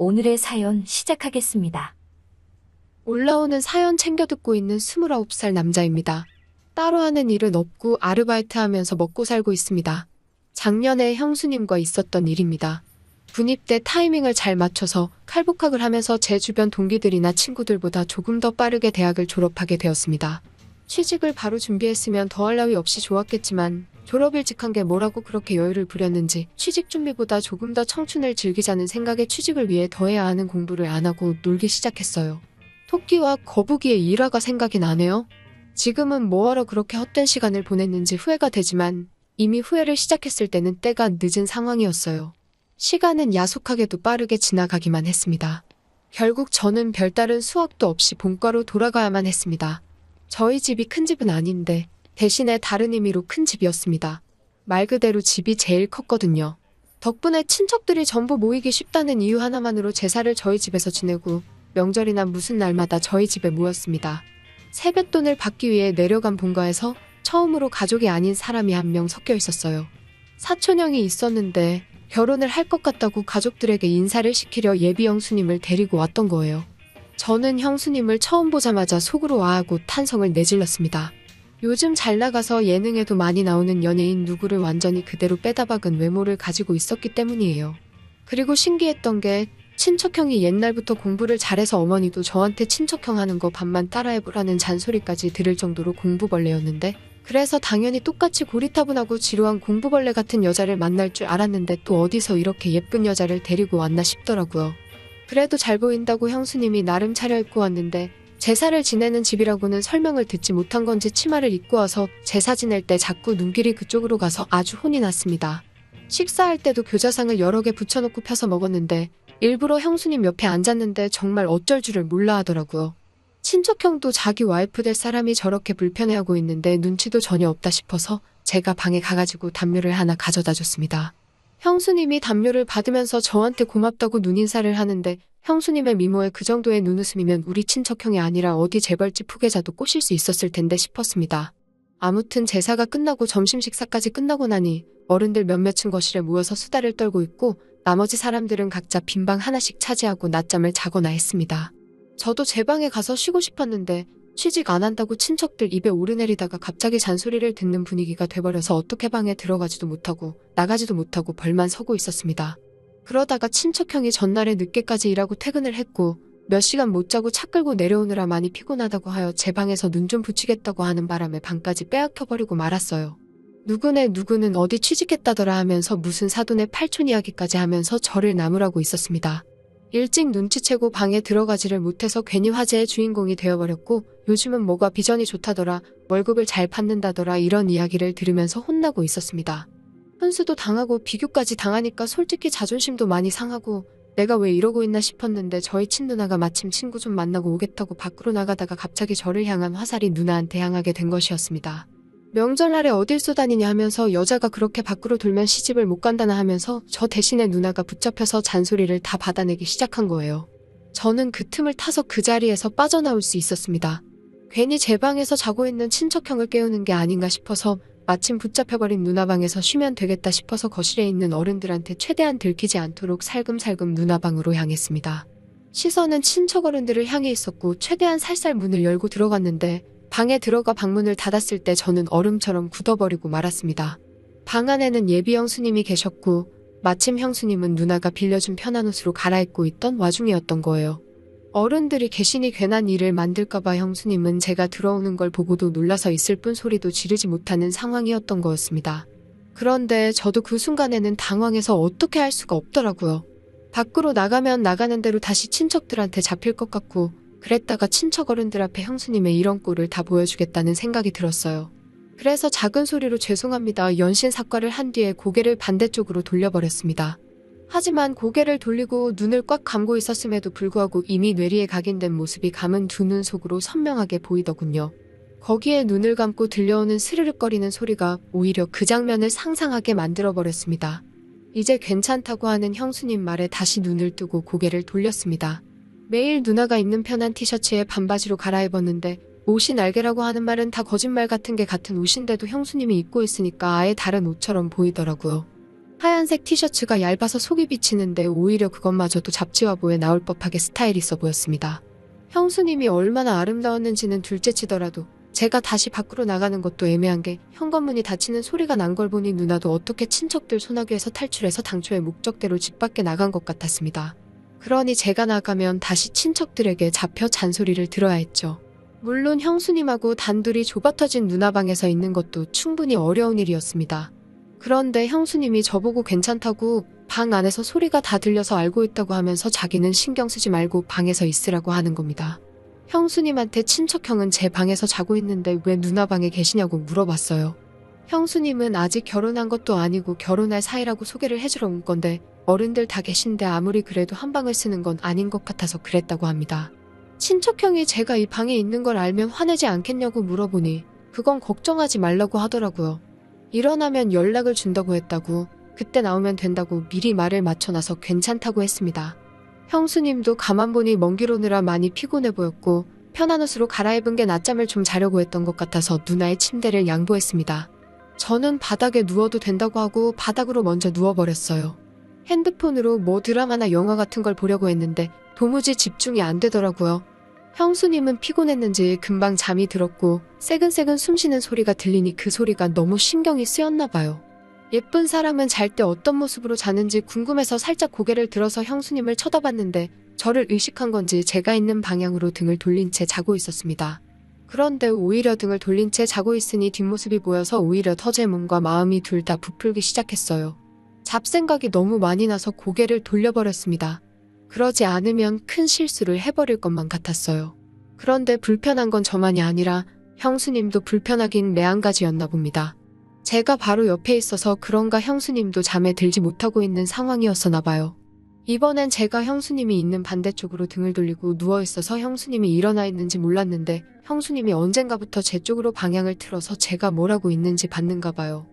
오늘의 사연 시작하겠습니다. 올라오는 사연 챙겨 듣고 있는 29살 남자입니다. 따로 하는 일은 없고 아르바이트 하면서 먹고 살고 있습니다. 작년에 형수님과 있었던 일입니다. 군입 때 타이밍을 잘 맞춰서 칼복학을 하면서 제 주변 동기들이나 친구들보다 조금 더 빠르게 대학을 졸업하게 되었습니다. 취직을 바로 준비했으면 더할 나위 없이 좋았겠지만 졸업 일찍한 게 뭐라고 그렇게 여유를 부렸는지 취직 준비보다 조금 더 청춘을 즐기자는 생각에 취직을 위해 더 해야 하는 공부를 안 하고 놀기 시작했어요. 토끼와 거북이의 일화가 생각이 나네요. 지금은 뭐하러 그렇게 헛된 시간을 보냈는지 후회가 되지만 이미 후회를 시작했을 때는 때가 늦은 상황이었어요. 시간은 야속하게도 빠르게 지나가기만 했습니다. 결국 저는 별다른 수학도 없이 본과로 돌아가야만 했습니다. 저희 집이 큰 집은 아닌데 대신에 다른 의미로 큰 집이었습니다. 말 그대로 집이 제일 컸거든요. 덕분에 친척들이 전부 모이기 쉽다는 이유 하나만으로 제사를 저희 집에서 지내고 명절이나 무슨 날마다 저희 집에 모였습니다. 세뱃돈을 받기 위해 내려간 본가에서 처음으로 가족이 아닌 사람이 한 명 섞여 있었어요. 사촌형이 있었는데 결혼을 할 것 같다고 가족들에게 인사를 시키려 예비 형수님을 데리고 왔던 거예요. 저는 형수님을 처음 보자마자 속으로 와하고 탄성을 내질렀습니다. 요즘 잘 나가서 예능에도 많이 나오는 연예인 누구를 완전히 그대로 빼다 박은 외모를 가지고 있었기 때문이에요. 그리고 신기했던 게 친척형이 옛날부터 공부를 잘해서 어머니도 저한테 친척형 하는 거 반만 따라해보라는 잔소리까지 들을 정도로 공부벌레였는데 그래서 당연히 똑같이 고리타분하고 지루한 공부벌레 같은 여자를 만날 줄 알았는데 또 어디서 이렇게 예쁜 여자를 데리고 왔나 싶더라고요. 그래도 잘 보인다고 형수님이 나름 차려입고 왔는데 제사를 지내는 집이라고는 설명을 듣지 못한 건지 치마를 입고 와서 제사 지낼 때 자꾸 눈길이 그쪽으로 가서 아주 혼이 났습니다. 식사할 때도 교자상을 여러 개 붙여놓고 펴서 먹었는데 일부러 형수님 옆에 앉았는데 정말 어쩔 줄을 몰라 하더라고요. 친척형도 자기 와이프 될 사람이 저렇게 불편해하고 있는데 눈치도 전혀 없다 싶어서 제가 방에 가가지고 담요를 하나 가져다 줬습니다. 형수님이 담요를 받으면서 저한테 고맙다고 눈인사를 하는데 형수님의 미모에 그 정도의 눈웃음이면 우리 친척형이 아니라 어디 재벌집 후계자도 꼬실 수 있었을 텐데 싶었습니다. 아무튼 제사가 끝나고 점심 식사까지 끝나고 나니 어른들 몇몇은 거실에 모여서 수다를 떨고 있고 나머지 사람들은 각자 빈방 하나씩 차지하고 낮잠을 자거나 했습니다. 저도 제 방에 가서 쉬고 싶었는데 취직 안 한다고 친척들 입에 오르내리다가 갑자기 잔소리를 듣는 분위기가 돼버려서 어떻게 방에 들어가지도 못하고 나가지도 못하고 벌만 서고 있었습니다. 그러다가 친척형이 전날에 늦게까지 일하고 퇴근을 했고 몇 시간 못 자고 차 끌고 내려오느라 많이 피곤하다고 하여 제 방에서 눈 좀 붙이겠다고 하는 바람에 방까지 빼앗겨버리고 말았어요. 누구네 누구는 어디 취직했다더라 하면서 무슨 사돈의 팔촌 이야기까지 하면서 저를 나무라고 있었습니다. 일찍 눈치채고 방에 들어가지를 못해서 괜히 화제의 주인공이 되어버렸고 요즘은 뭐가 비전이 좋다더라 월급을 잘 받는다더라 이런 이야기를 들으면서 혼나고 있었습니다. 훈수도 당하고 비교까지 당하니까 솔직히 자존심도 많이 상하고 내가 왜 이러고 있나 싶었는데 저희 친누나가 마침 친구 좀 만나고 오겠다고 밖으로 나가다가 갑자기 저를 향한 화살이 누나한테 향하게 된 것이었습니다. 명절날에 어딜 쏘다니냐 하면서 여자가 그렇게 밖으로 돌면 시집을 못 간다나 하면서 저 대신에 누나가 붙잡혀서 잔소리를 다 받아내기 시작한 거예요. 저는 그 틈을 타서 그 자리에서 빠져나올 수 있었습니다. 괜히 제 방에서 자고 있는 친척형을 깨우는 게 아닌가 싶어서 마침 붙잡혀버린 누나 방에서 쉬면 되겠다 싶어서 거실에 있는 어른들한테 최대한 들키지 않도록 살금살금 누나 방으로 향했습니다. 시선은 친척 어른들을 향해 있었고 최대한 살살 문을 열고 들어갔는데 방에 들어가 방문을 닫았을 때 저는 얼음처럼 굳어버리고 말았습니다. 방 안에는 예비 형수님이 계셨고 마침 형수님은 누나가 빌려준 편한 옷으로 갈아입고 있던 와중이었던 거예요. 어른들이 계시니 괜한 일을 만들까봐 형수님은 제가 들어오는 걸 보고도 놀라서 있을 뿐 소리도 지르지 못하는 상황이었던 거였습니다. 그런데 저도 그 순간에는 당황해서 어떻게 할 수가 없더라고요. 밖으로 나가면 나가는 대로 다시 친척들한테 잡힐 것 같고 그랬다가 친척 어른들 앞에 형수님의 이런 꼴을 다 보여주겠다는 생각이 들었어요. 그래서 작은 소리로 죄송합니다 연신 사과를 한 뒤에 고개를 반대쪽으로 돌려버렸습니다. 하지만 고개를 돌리고 눈을 꽉 감고 있었음에도 불구하고 이미 뇌리에 각인된 모습이 감은 두 눈 속으로 선명하게 보이더군요. 거기에 눈을 감고 들려오는 스르륵거리는 소리가 오히려 그 장면을 상상하게 만들어버렸습니다. 이제 괜찮다고 하는 형수님 말에 다시 눈을 뜨고 고개를 돌렸습니다. 매일 누나가 입는 편한 티셔츠에 반바지로 갈아입었는데 옷이 날개라고 하는 말은 다 거짓말 같은 게 같은 옷인데도 형수님이 입고 있으니까 아예 다른 옷처럼 보이더라고요. 하얀색 티셔츠가 얇아서 속이 비치는데 오히려 그것마저도 잡지화보에 나올 법하게 스타일 있어 보였습니다. 형수님이 얼마나 아름다웠는지는 둘째치더라도 제가 다시 밖으로 나가는 것도 애매한 게 현관문이 닫히는 소리가 난 걸 보니 누나도 어떻게 친척들 소나기에서 탈출해서 당초의 목적대로 집 밖에 나간 것 같았습니다. 그러니 제가 나가면 다시 친척들에게 잡혀 잔소리를 들어야 했죠. 물론 형수님하고 단둘이 좁아터진 누나 방에서 있는 것도 충분히 어려운 일이었습니다. 그런데 형수님이 저보고 괜찮다고 방 안에서 소리가 다 들려서 알고 있다고 하면서 자기는 신경 쓰지 말고 방에서 있으라고 하는 겁니다. 형수님한테 친척형은 제 방에서 자고 있는데 왜 누나 방에 계시냐고 물어봤어요. 형수님은 아직 결혼한 것도 아니고 결혼할 사이라고 소개를 해주러 온 건데 어른들 다 계신데 아무리 그래도 한 방을 쓰는 건 아닌 것 같아서 그랬다고 합니다. 친척형이 제가 이 방에 있는 걸 알면 화내지 않겠냐고 물어보니 그건 걱정하지 말라고 하더라고요. 일어나면 연락을 준다고 했다고 그때 나오면 된다고 미리 말을 맞춰놔서 괜찮다고 했습니다. 형수님도 가만 보니 먼 길 오느라 많이 피곤해 보였고 편한 옷으로 갈아입은 게 낮잠을 좀 자려고 했던 것 같아서 누나의 침대를 양보했습니다. 저는 바닥에 누워도 된다고 하고 바닥으로 먼저 누워버렸어요. 핸드폰으로 뭐 드라마나 영화 같은 걸 보려고 했는데 도무지 집중이 안 되더라고요. 형수님은 피곤했는지 금방 잠이 들었고 새근새근 숨쉬는 소리가 들리니 그 소리가 너무 신경이 쓰였나 봐요. 예쁜 사람은 잘 때 어떤 모습으로 자는지 궁금해서 살짝 고개를 들어서 형수님을 쳐다봤는데 저를 의식한 건지 제가 있는 방향으로 등을 돌린 채 자고 있었습니다. 그런데 오히려 등을 돌린 채 자고 있으니 뒷모습이 보여서 오히려 더제 몸과 마음이 둘 다 부풀기 시작했어요. 잡생각이 너무 많이 나서 고개를 돌려버렸습니다. 그러지 않으면 큰 실수를 해버릴 것만 같았어요. 그런데 불편한 건 저만이 아니라 형수님도 불편하긴 매한가지였나 봅니다. 제가 바로 옆에 있어서 그런가 형수님도 잠에 들지 못하고 있는 상황이었었나 봐요. 이번엔 제가 형수님이 있는 반대쪽으로 등을 돌리고 누워 있어서 형수님이 일어나 있는지 몰랐는데 형수님이 언젠가부터 제 쪽으로 방향을 틀어서 제가 뭘 하고 있는지 봤는가 봐요.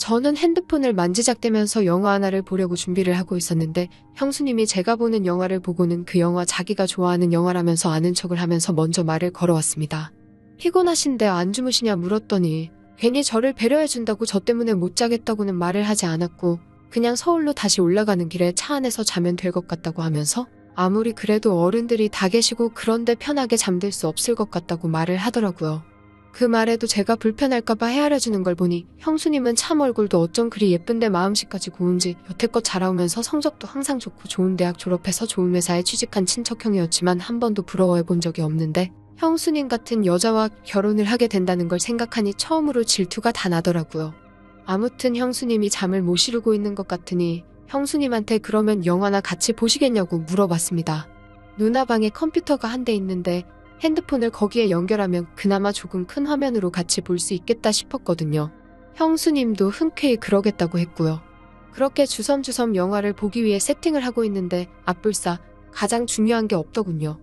저는 핸드폰을 만지작대면서 영화 하나를 보려고 준비를 하고 있었는데 형수님이 제가 보는 영화를 보고는 그 영화 자기가 좋아하는 영화라면서 아는 척을 하면서 먼저 말을 걸어왔습니다. 피곤하신데 안 주무시냐 물었더니 괜히 저를 배려해준다고 저 때문에 못 자겠다고는 말을 하지 않았고 그냥 서울로 다시 올라가는 길에 차 안에서 자면 될 것 같다고 하면서 아무리 그래도 어른들이 다 계시고 그런데 편하게 잠들 수 없을 것 같다고 말을 하더라고요. 그 말에도 제가 불편할까봐 헤아려주는 걸 보니 형수님은 참 얼굴도 어쩜 그리 예쁜데 마음씨까지 고운지 여태껏 자라오면서 성적도 항상 좋고 좋은 대학 졸업해서 좋은 회사에 취직한 친척형이었지만 한 번도 부러워해 본 적이 없는데 형수님 같은 여자와 결혼을 하게 된다는 걸 생각하니 처음으로 질투가 다 나더라고요. 아무튼 형수님이 잠을 못 이루고 있는 것 같으니 형수님한테 그러면 영화나 같이 보시겠냐고 물어봤습니다. 누나 방에 컴퓨터가 한 대 있는데 핸드폰을 거기에 연결하면 그나마 조금 큰 화면으로 같이 볼 수 있겠다 싶었거든요. 형수님도 흔쾌히 그러겠다고 했고요. 그렇게 주섬주섬 영화를 보기 위해 세팅을 하고 있는데 앞불사 가장 중요한 게 없더군요.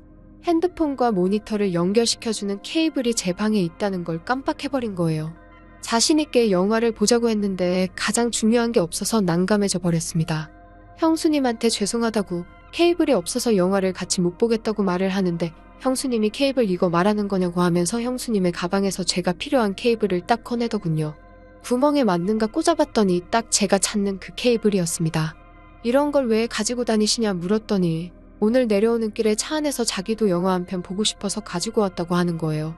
핸드폰과 모니터를 연결시켜주는 케이블이 제 방에 있다는 걸 깜빡해버린 거예요. 자신있게 영화를 보자고 했는데 가장 중요한 게 없어서 난감해져 버렸습니다. 형수님한테 죄송하다고 케이블이 없어서 영화를 같이 못 보겠다고 말을 하는데 형수님이 케이블 이거 말하는 거냐고 하면서 형수님의 가방에서 제가 필요한 케이블을 딱 꺼내더군요. 구멍에 맞는가 꽂아봤더니 딱 제가 찾는 그 케이블이었습니다. 이런 걸 왜 가지고 다니시냐 물었더니 오늘 내려오는 길에 차 안에서 자기도 영화 한 편 보고 싶어서 가지고 왔다고 하는 거예요.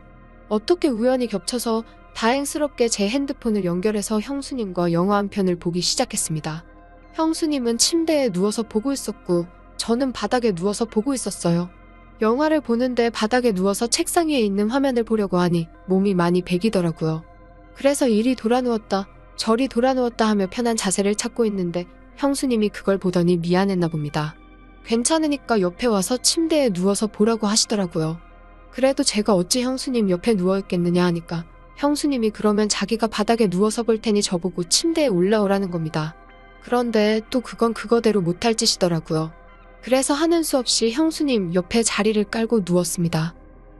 어떻게 우연히 겹쳐서 다행스럽게 제 핸드폰을 연결해서 형수님과 영화 한 편을 보기 시작했습니다. 형수님은 침대에 누워서 보고 있었고 저는 바닥에 누워서 보고 있었어요. 영화를 보는데 바닥에 누워서 책상 위에 있는 화면을 보려고 하니 몸이 많이 베기더라고요. 그래서 이리 돌아누웠다, 저리 돌아누웠다 하며 편한 자세를 찾고 있는데 형수님이 그걸 보더니 미안했나 봅니다. 괜찮으니까 옆에 와서 침대에 누워서 보라고 하시더라고요. 그래도 제가 어찌 형수님 옆에 누워있겠느냐 하니까 형수님이 그러면 자기가 바닥에 누워서 볼 테니 저보고 침대에 올라오라는 겁니다. 그런데 또 그건 그거대로 못할 짓이더라고요. 그래서 하는 수 없이 형수님 옆에 자리를 깔고 누웠습니다.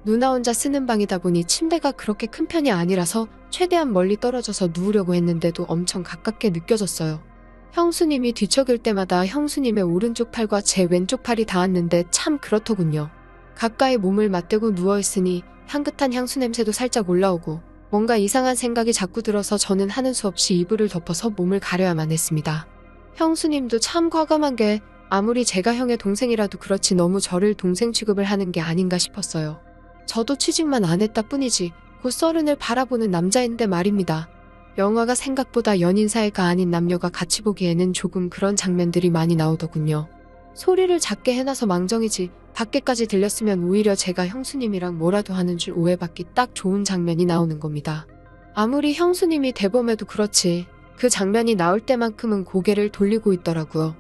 누나 혼자 쓰는 방이다 보니 침대가 그렇게 큰 편이 아니라서 최대한 멀리 떨어져서 누우려고 했는데도 엄청 가깝게 느껴졌어요. 형수님이 뒤척일 때마다 형수님의 오른쪽 팔과 제 왼쪽 팔이 닿았는데 참 그렇더군요. 가까이 몸을 맞대고 누워있으니 향긋한 향수 냄새도 살짝 올라오고 뭔가 이상한 생각이 자꾸 들어서 저는 하는 수 없이 이불을 덮어서 몸을 가려야만 했습니다. 형수님도 참 과감한 게 아무리 제가 형의 동생이라도 그렇지 너무 저를 동생 취급을 하는 게 아닌가 싶었어요. 저도 취직만 안 했다 뿐이지 곧 서른을 바라보는 남자인데 말입니다. 영화가 생각보다 연인 사이가 아닌 남녀가 같이 보기에는 조금 그런 장면들이 많이 나오더군요. 소리를 작게 해놔서 망정이지 밖에까지 들렸으면 오히려 제가 형수님이랑 뭐라도 하는 줄 오해받기 딱 좋은 장면이 나오는 겁니다. 아무리 형수님이 대범해도 그렇지 그 장면이 나올 때만큼은 고개를 돌리고 있더라고요.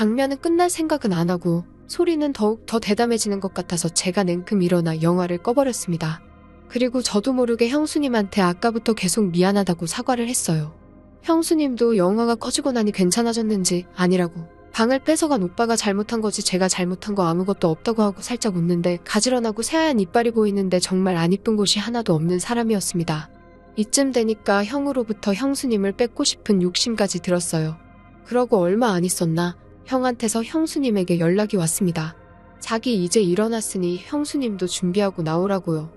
장면은 끝날 생각은 안 하고 소리는 더욱 더 대담해지는 것 같아서 제가 냉큼 일어나 영화를 꺼버렸습니다. 그리고 저도 모르게 형수님한테 아까부터 계속 미안하다고 사과를 했어요. 형수님도 영화가 꺼지고 나니 괜찮아졌는지 아니라고 방을 뺏어간 오빠가 잘못한 거지 제가 잘못한 거 아무것도 없다고 하고 살짝 웃는데 가지런하고 새하얀 이빨이 보이는데 정말 안 이쁜 곳이 하나도 없는 사람이었습니다. 이쯤 되니까 형으로부터 형수님을 뺏고 싶은 욕심까지 들었어요. 그러고 얼마 안 있었나 형한테서 형수님에게 연락이 왔습니다. 자기 이제 일어났으니 형수님도 준비하고 나오라고요.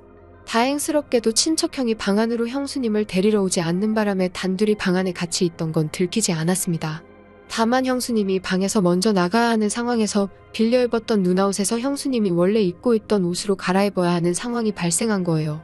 다행스럽게도 친척형이 방 안으로 형수님을 데리러 오지 않는 바람에 단둘이 방 안에 같이 있던 건 들키지 않았습니다. 다만 형수님이 방에서 먼저 나가야 하는 상황에서 빌려 입었던 눈아웃에서 형수님이 원래 입고 있던 옷으로 갈아입어야 하는 상황이 발생한 거예요.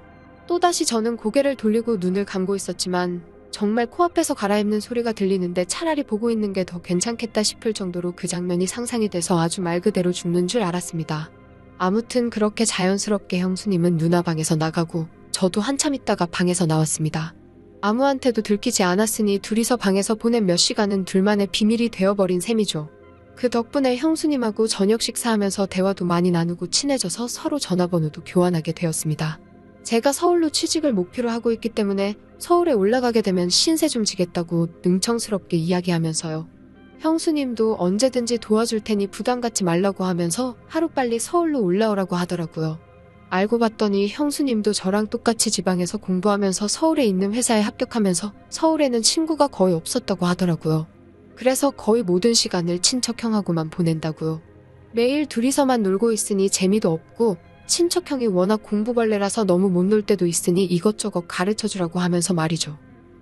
또다시 저는 고개를 돌리고 눈을 감고 있었지만 정말 코앞에서 갈아입는 소리가 들리는데 차라리 보고 있는 게 더 괜찮겠다 싶을 정도로 그 장면이 상상이 돼서 아주 말 그대로 죽는 줄 알았습니다. 아무튼 그렇게 자연스럽게 형수님은 누나 방에서 나가고 저도 한참 있다가 방에서 나왔습니다. 아무한테도 들키지 않았으니 둘이서 방에서 보낸 몇 시간은 둘만의 비밀이 되어버린 셈이죠. 그 덕분에 형수님하고 저녁 식사하면서 대화도 많이 나누고 친해져서 서로 전화번호도 교환하게 되었습니다. 제가 서울로 취직을 목표로 하고 있기 때문에 서울에 올라가게 되면 신세 좀 지겠다고 능청스럽게 이야기하면서요. 형수님도 언제든지 도와줄 테니 부담 갖지 말라고 하면서 하루빨리 서울로 올라오라고 하더라고요. 알고 봤더니 형수님도 저랑 똑같이 지방에서 공부하면서 서울에 있는 회사에 합격하면서 서울에는 친구가 거의 없었다고 하더라고요. 그래서 거의 모든 시간을 친척형하고만 보낸다고요. 매일 둘이서만 놀고 있으니 재미도 없고 친척형이 워낙 공부벌레라서 너무 못 놀 때도 있으니 이것저것 가르쳐 주라고 하면서 말이죠.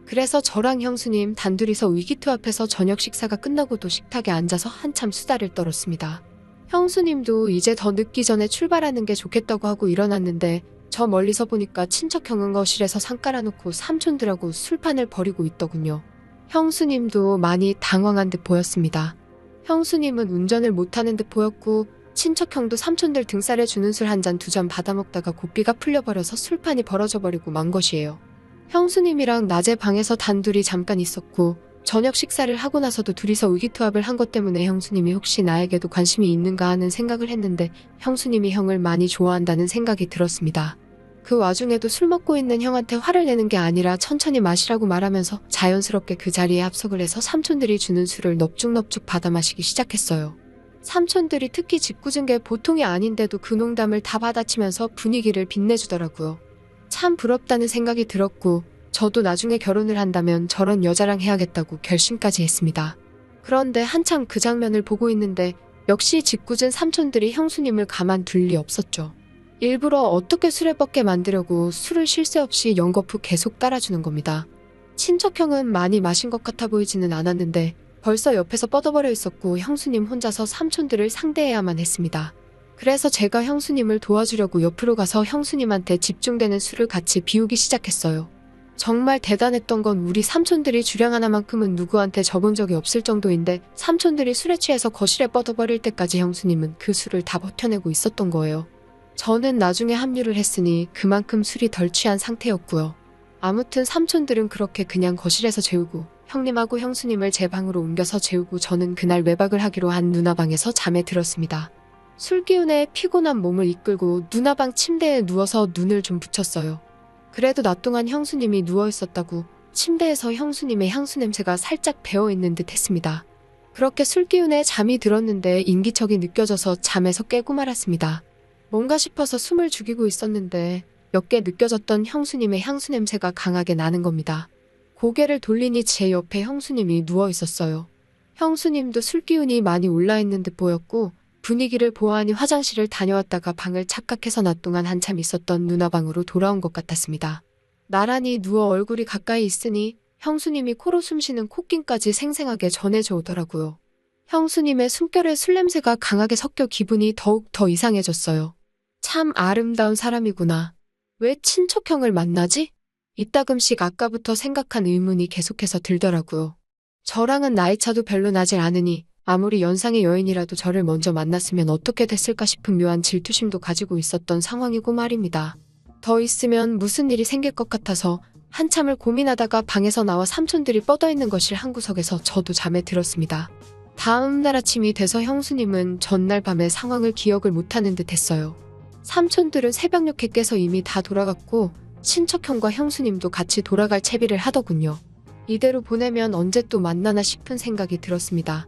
그래서 저랑 형수님 단둘이서 위기투합해서 저녁 식사가 끝나고도 식탁에 앉아서 한참 수다를 떨었습니다. 형수님도 이제 더 늦기 전에 출발하는 게 좋겠다고 하고 일어났는데 저 멀리서 보니까 친척형은 거실에서 상 깔아놓고 삼촌들하고 술판을 벌이고 있더군요. 형수님도 많이 당황한 듯 보였습니다. 형수님은 운전을 못하는 듯 보였고 친척형도 삼촌들 등살에 주는 술 한 잔 두 잔 받아먹다가 고삐가 풀려버려서 술판이 벌어져 버리고 만 것이에요. 형수님이랑 낮에 방에서 단둘이 잠깐 있었고 저녁 식사를 하고 나서도 둘이서 의기투합을 한 것 때문에 형수님이 혹시 나에게도 관심이 있는가 하는 생각을 했는데 형수님이 형을 많이 좋아한다는 생각이 들었습니다. 그 와중에도 술 먹고 있는 형한테 화를 내는 게 아니라 천천히 마시라고 말하면서 자연스럽게 그 자리에 합석을 해서 삼촌들이 주는 술을 넙죽넙죽 받아 마시기 시작했어요. 삼촌들이 특히 짓궂은 게 보통이 아닌데도 그 농담을 다 받아치면서 분위기를 빛내주더라고요. 참 부럽다는 생각이 들었고 저도 나중에 결혼을 한다면 저런 여자랑 해야겠다고 결심까지 했습니다. 그런데 한참 그 장면을 보고 있는데 역시 짓궂은 삼촌들이 형수님을 가만 둘 리 없었죠. 일부러 어떻게 술에 뻗게 만들려고 술을 쉴 새 없이 연거푸 계속 따라주는 겁니다. 친척형은 많이 마신 것 같아 보이지는 않았는데 벌써 옆에서 뻗어버려 있었고 형수님 혼자서 삼촌들을 상대해야만 했습니다. 그래서 제가 형수님을 도와주려고 옆으로 가서 형수님한테 집중되는 술을 같이 비우기 시작했어요. 정말 대단했던 건 우리 삼촌들이 주량 하나만큼은 누구한테 접은 적이 없을 정도인데 삼촌들이 술에 취해서 거실에 뻗어버릴 때까지 형수님은 그 술을 다 버텨내고 있었던 거예요. 저는 나중에 합류를 했으니 그만큼 술이 덜 취한 상태였고요. 아무튼 삼촌들은 그렇게 그냥 거실에서 재우고 형님하고 형수님을 제 방으로 옮겨서 재우고 저는 그날 외박을 하기로 한 누나 방에서 잠에 들었습니다. 술 기운에 피곤한 몸을 이끌고 누나 방 침대에 누워서 눈을 좀 붙였어요. 그래도 낮 동안 형수님이 누워 있었다고 침대에서 형수님의 향수 냄새가 살짝 배어 있는 듯 했습니다. 그렇게 술 기운에 잠이 들었는데 인기척이 느껴져서 잠에서 깨고 말았습니다. 뭔가 싶어서 숨을 죽이고 있었는데 몇 개 느껴졌던 형수님의 향수 냄새가 강하게 나는 겁니다. 고개를 돌리니 제 옆에 형수님이 누워 있었어요. 형수님도 술 기운이 많이 올라 있는 듯 보였고 분위기를 보아하니 화장실을 다녀왔다가 방을 착각해서 낮 동안 한참 있었던 누나 방으로 돌아온 것 같았습니다. 나란히 누워 얼굴이 가까이 있으니 형수님이 코로 숨쉬는 콧김까지 생생하게 전해져 오더라고요. 형수님의 숨결에 술 냄새가 강하게 섞여 기분이 더욱 더 이상해졌어요. 참 아름다운 사람이구나. 왜 친척형을 만나지? 이따금씩 아까부터 생각한 의문이 계속해서 들더라고요. 저랑은 나이차도 별로 나질 않으니 아무리 연상의 여인이라도 저를 먼저 만났으면 어떻게 됐을까 싶은 묘한 질투심도 가지고 있었던 상황이고 말입니다. 더 있으면 무슨 일이 생길 것 같아서 한참을 고민하다가 방에서 나와 삼촌들이 뻗어 있는 거실 한 구석에서 저도 잠에 들었습니다. 다음 날 아침이 돼서 형수님은 전날 밤의 상황을 기억을 못하는 듯 했어요. 삼촌들은 새벽녘에 깨서 이미 다 돌아갔고 친척형과 형수님도 같이 돌아갈 채비를 하더군요. 이대로 보내면 언제 또 만나나 싶은 생각이 들었습니다.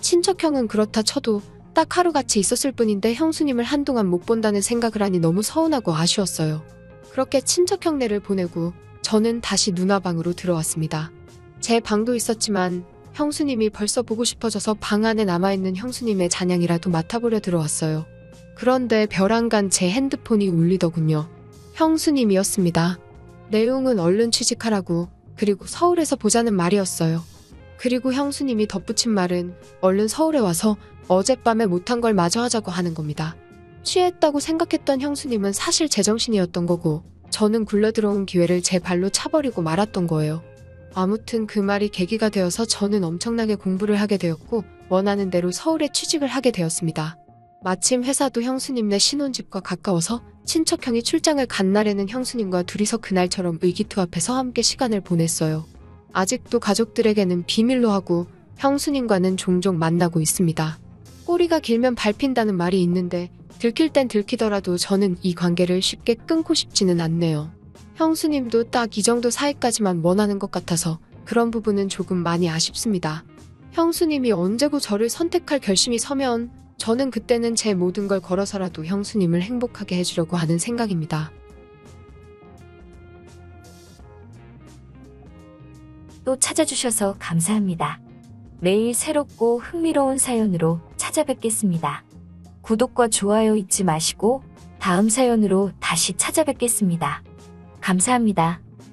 친척형은 그렇다 쳐도 딱 하루같이 있었을 뿐인데 형수님을 한동안 못 본다는 생각을 하니 너무 서운하고 아쉬웠어요. 그렇게 친척형네를 보내고 저는 다시 누나 방으로 들어왔습니다. 제 방도 있었지만 형수님이 벌써 보고 싶어져서 방 안에 남아있는 형수님의 잔향이라도 맡아보려 들어왔어요. 그런데 벼랑간 제 핸드폰이 울리더군요. 형수님이었습니다. 내용은 얼른 취직하라고 그리고 서울에서 보자는 말이었어요. 그리고 형수님이 덧붙인 말은 얼른 서울에 와서 어젯밤에 못한 걸 마저 하자고 하는 겁니다. 취했다고 생각했던 형수님은 사실 제정신이었던 거고 저는 굴러들어온 기회를 제 발로 차버리고 말았던 거예요. 아무튼 그 말이 계기가 되어서 저는 엄청나게 공부를 하게 되었고 원하는 대로 서울에 취직을 하게 되었습니다. 마침 회사도 형수님네 신혼집과 가까워서 친척형이 출장을 간 날에는 형수님과 둘이서 그날처럼 의기투합해서 함께 시간을 보냈어요. 아직도 가족들에게는 비밀로 하고 형수님과는 종종 만나고 있습니다. 꼬리가 길면 밟힌다는 말이 있는데 들킬 땐 들키더라도 저는 이 관계를 쉽게 끊고 싶지는 않네요. 형수님도 딱 이 정도 사이까지만 원하는 것 같아서 그런 부분은 조금 많이 아쉽습니다. 형수님이 언제고 저를 선택할 결심이 서면 저는 그때는 제 모든 걸 걸어서라도 형수님을 행복하게 해주려고 하는 생각입니다. 또 찾아주셔서 감사합니다. 매일 새롭고 흥미로운 사연으로 찾아뵙겠습니다. 구독과 좋아요 잊지 마시고 다음 사연으로 다시 찾아뵙겠습니다. 감사합니다.